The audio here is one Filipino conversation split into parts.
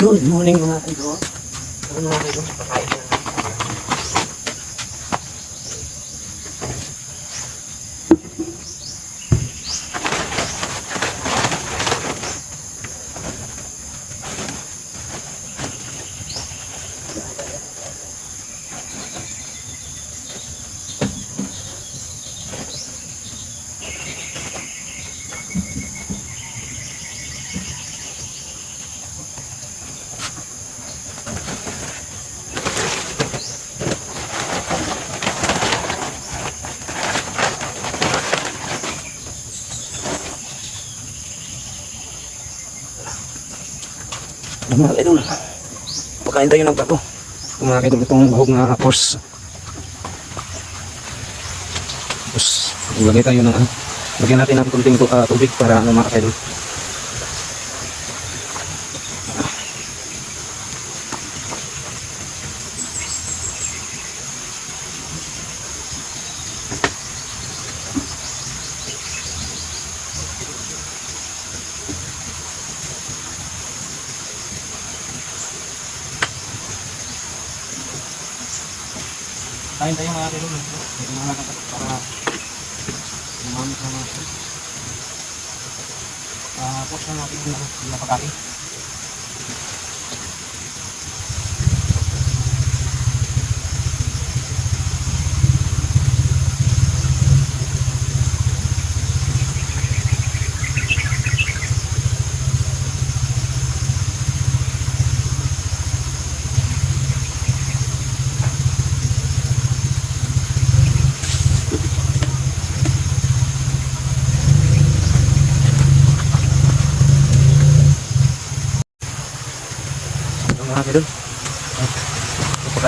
Good morning mga idol. Ano mga idol? Pakain na. Mga idol. Pakain tayo ng bato. Mga idol, itong bahog na horse. Tapos, ilagay tayo ng ano. Lagyan natin ng kunting ah, tubig para ano mga idol. Kain tayo mga idol. Ito mga nakatak para umamit na mga. Ah, post na natin yung pagkain.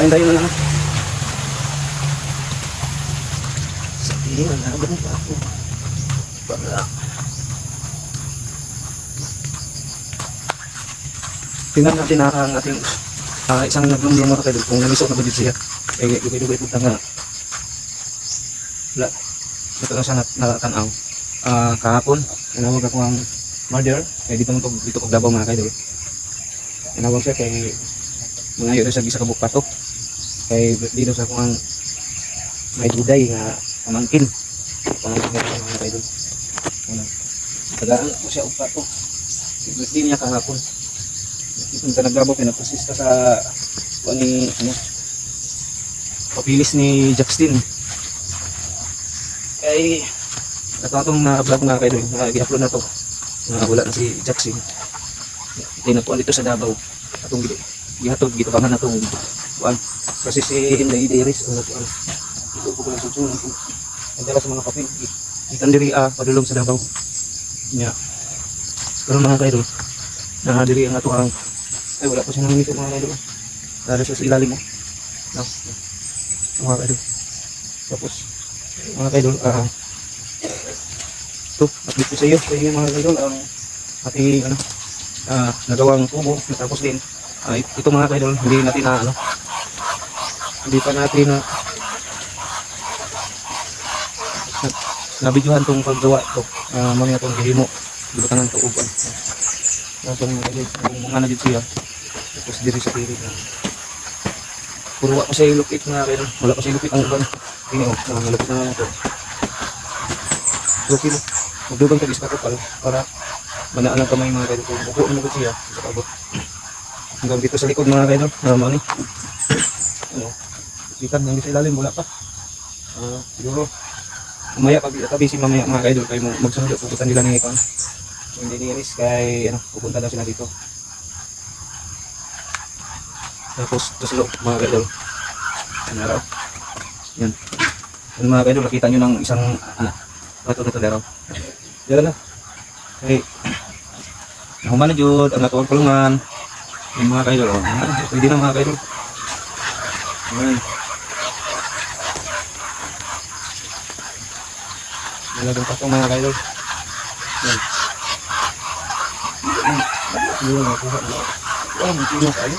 Pagkain tayo na lang. Sabihin na naman pa ako. Para. Tingnan natin na ang ating ah, isang naglumlum mga kaidol kung namisok na ba dito siya. Eh, dugay-dugay po nga. Wala. Ito lang siya nat natanaw. Ah, kahapon, nanawag ako ang murder. Eh, dito mo to, dito ko Davao mga kaidol. Nanawag siya kay mga yun sa gisa kabuk pato. Kay dito sa kung may duday nga pamangkin. Pamangkin nga mga kaidol. Ano? Tagaan ko siya og pato. Hindi niya kahapon. Itong tanaglabaw pinapasista sa kung ni ano papilis ni Jackson. Kay ito atong na-vlog mga kaidol, na i-upload na to. Na wala na si Jackson. Hindi na po dito sa Davao. Atong gito. Gihatod gito bangan natong kuan. Kasi si Inday Iris ang natuan. Ito po kung susunod po. Ang dala sa mga. Ikan diri ah, padulong sa Davao. Nya. Pero mga kaidol, na diri ang ato ang ay wala pa siya nang mga kaidol. Dara siya sa ilalim mo. No. Mga mga kaidol, ah ito, update ko sa iyo, sa ano, ah nagawang tubo tapos din ah, it- ito mga kaidol hindi natin na hindi pa natin na na, nabidyohan tong paggawa ito uh, mga itong gihimo. Gibutangan to uban na itong mga na dito siya tapos diri sa pirit na puro pa sa ilukit mga kaidol wala pa sa ilukit ang uban. Ini oh. Mga lupit na naman ito okay mo magdugang tag iska ko pala para manaan lang kamay mga kung buko mo ko siya? Hanggang dito sa likod mga kaidol naman ni ano ikan yung sa ilalim wala pa ah siguro mamaya pag tabi si mamaya mga kaidol kayo mo magsundo pupunta nila ni Ikon hindi ni Iris kay ano pupunta daw sila dito tapos sila mga kaidol ano raw yan yan mga kaidol nakita nyo ng isang ah, bato na daraw yan na Okay. Nahuman na jud ang atuang kulungan. Yung mga kaidol. Oh. Pwede na mga kaidol. Ayan. Nalagang pa itong mga kaidol. Yan. Yun, nakuha na. Wow, munti na kayo.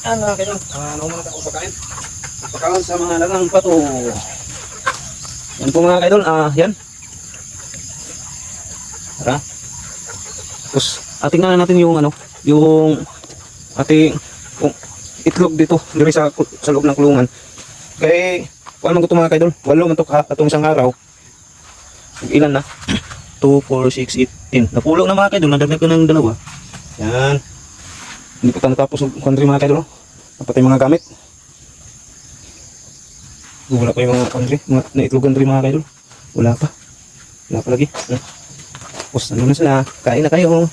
Yan ah, ano mga kailan, uh, nakumanat ako pagkain. Sa mga lagang pato. Yan po mga kaidol, ah, yan. Tara. Tapos, ating na natin yung ano, yung ating um, itlog dito, diri sa, sa loob ng kulungan. Kay, wala man ko ito mga kaidol, walo man ito ha, atong isang araw. Ilan na? 2, 4, 6, 8, 10. Napulong na mga kaidol. Nadagdag ko ng dalawa. Yan. Hindi pa natapos ng country mga kaidol. Dapat yung mga gamit. Wala pa yung mga country. Mga naitlog country mga kaidol. Wala pa. Wala pa lagi. Hmm. Tapos ano na sila. Kain na kayo.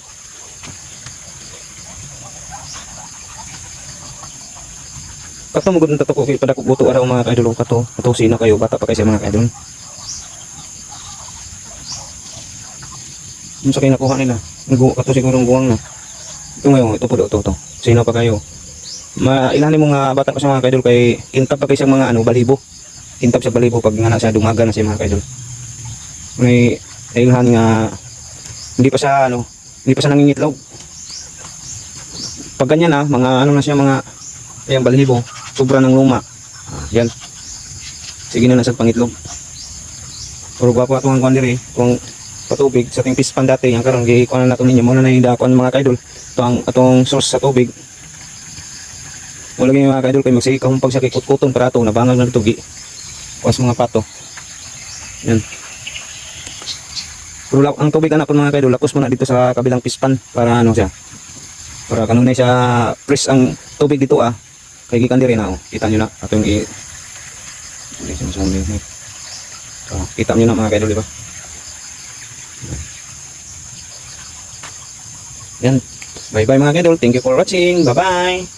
Kato mo gudong tato ko kay padako buto araw mga kaidol kato. Kato sino kayo bata pa kayo mga kaidol. Yung sa kinakuha nila. Kato siguro guwang na. Ito ngayon, ito po ito, ito. Sino pa kayo? Ma ilanin mo nga bata pa sa mga kaidol kay kintab pa kayo sa mga ano balibo. Kintab sa balibo pag nga na siya dumaga na siya mga kaidol. May ilhan nga hindi pa siya ano, hindi pa siya nangingitlaw. Pag ganyan na, mga ano na siya mga Ayan, balahibo. Sobra ng luma. Ah, yan. Sige na nasa pangitlog. Pero gwapo ato ang kondiri. Kung patubig sa ating pispan dati, yung karon gi kuan na nato ninyo muna na yung dakuan mga kaidol. Ito ang atong source sa tubig. Wala mga kaidol kay magsige ka pag sa kikut-kuton para ato nabangag na dito gi. Kuan sa mga pato. Yan. Pero ang tubig anak ko mga kaidol, lapos muna dito sa kabilang pispan para ano siya. Para kanunay siya fresh ang tubig dito ah. Kay gikan diri na oh. Kita niyo na ato yung i Hindi din. Oh, kita niyo na mga kaidol, di ba? Yan. Bye bye mga kaidol. Thank you for watching. Bye bye.